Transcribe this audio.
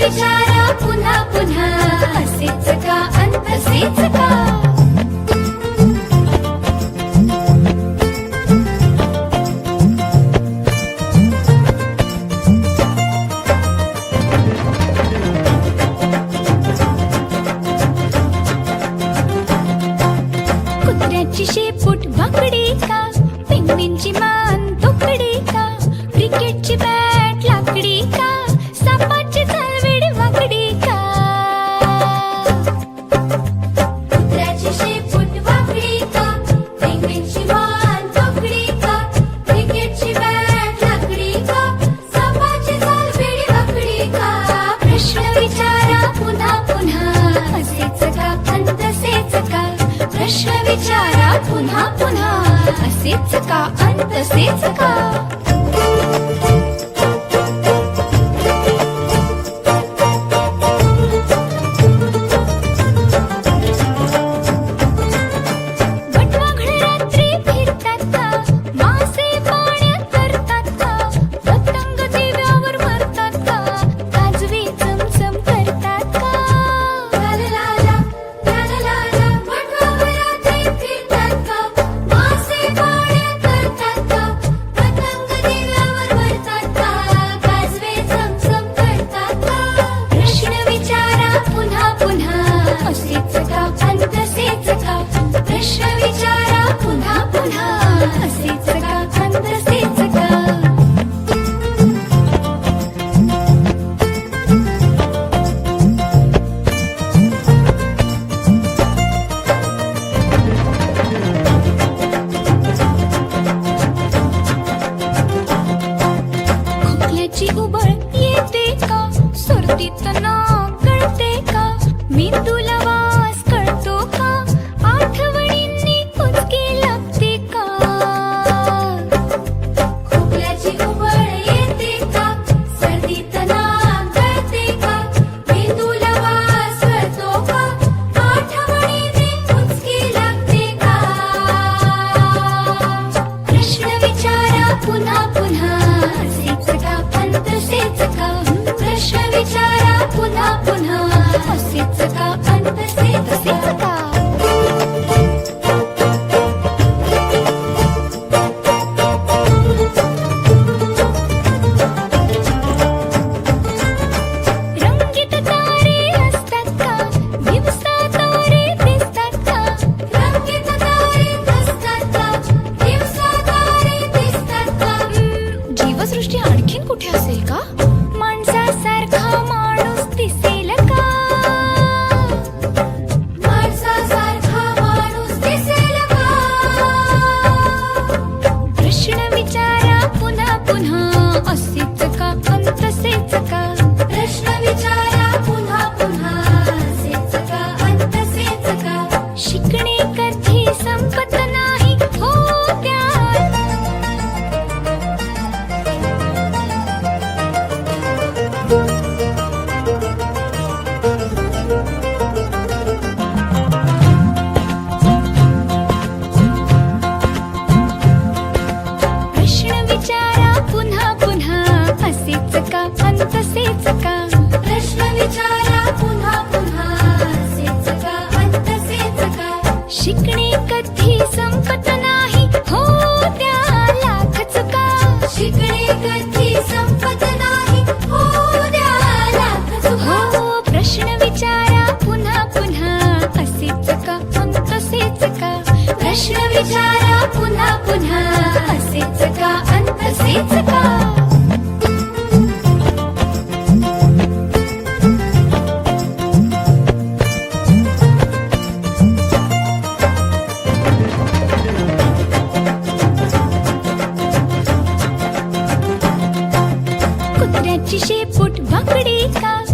विचारा पुन्हा पुन्हा. असेच का अंत का प्रश्न विचारा पुन्हा पुन्हा. असेच का? अन तसेच का? i Musica प्रश्न पुन्हा पुन्हा. सेच का पंत सेच का प्रश्न पुन्हा पुन्हा. हो, प्रश्न विचारा पुन्हा पुन्हा. असेच का पण का? प्रश्न विचारा पुन्हा पुन्हा. असेच कुत्र्याची शेपूट भाकडी का?